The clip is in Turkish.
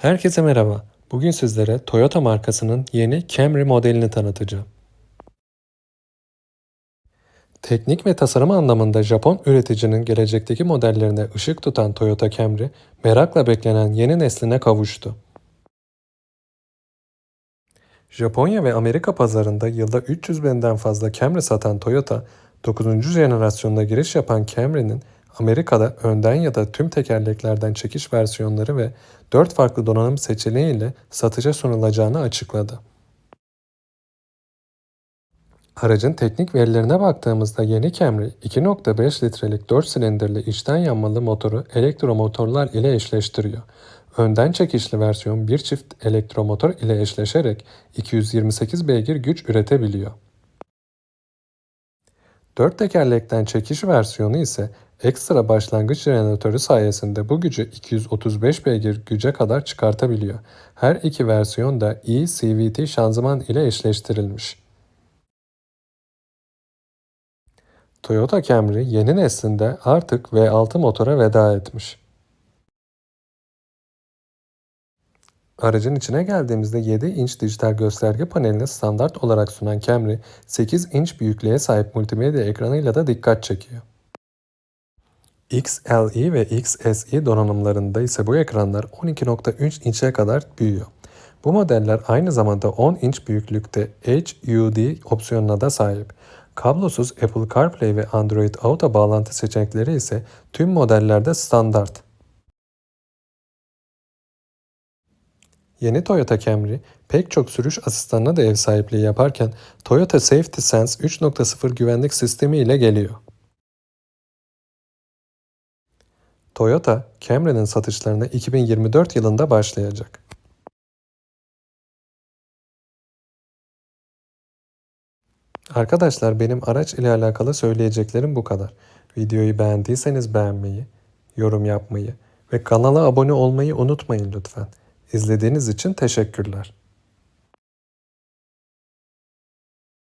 Herkese merhaba. Bugün sizlere Toyota markasının yeni Camry modelini tanıtacağım. Teknik ve tasarım anlamında Japon üreticinin gelecekteki modellerine ışık tutan Toyota Camry, merakla beklenen yeni nesline kavuştu. Japonya ve Amerika pazarında yılda 300 binden fazla Camry satan Toyota, 9. jenerasyonuna giriş yapan Camry'nin Amerika'da önden ya da tüm tekerleklerden çekiş versiyonları ve 4 farklı donanım seçeneği ile satışa sunulacağını açıkladı. Aracın teknik verilerine baktığımızda yeni Camry 2.5 litrelik 4 silindirli içten yanmalı motoru elektromotorlar ile eşleştiriyor. Önden çekişli versiyon bir çift elektromotor ile eşleşerek 228 beygir güç üretebiliyor. Dört tekerlekten çekiş versiyonu ise ekstra başlangıç jeneratörü sayesinde bu gücü 235 beygir güce kadar çıkartabiliyor. Her iki versiyon da e-CVT şanzıman ile eşleştirilmiş. Toyota Camry yeni neslinde artık V6 motora veda etmiş. Aracın içine geldiğimizde 7 inç dijital gösterge panelini standart olarak sunan Camry, 8 inç büyüklüğe sahip multimedya ekranıyla da dikkat çekiyor. XLE ve XSE donanımlarında ise bu ekranlar 12.3 inçe kadar büyüyor. Bu modeller aynı zamanda 10 inç büyüklükte HUD opsiyonuna da sahip. Kablosuz Apple CarPlay ve Android Auto bağlantı seçenekleri ise tüm modellerde standart. Yeni Toyota Camry pek çok sürüş asistanına da ev sahipliği yaparken Toyota Safety Sense 3.0 güvenlik sistemi ile geliyor. Toyota, Camry'nin satışlarına 2024 yılında başlayacak. Arkadaşlar benim araç ile alakalı söyleyeceklerim bu kadar. Videoyu beğendiyseniz beğenmeyi, yorum yapmayı ve kanala abone olmayı unutmayın lütfen. İzlediğiniz için teşekkürler.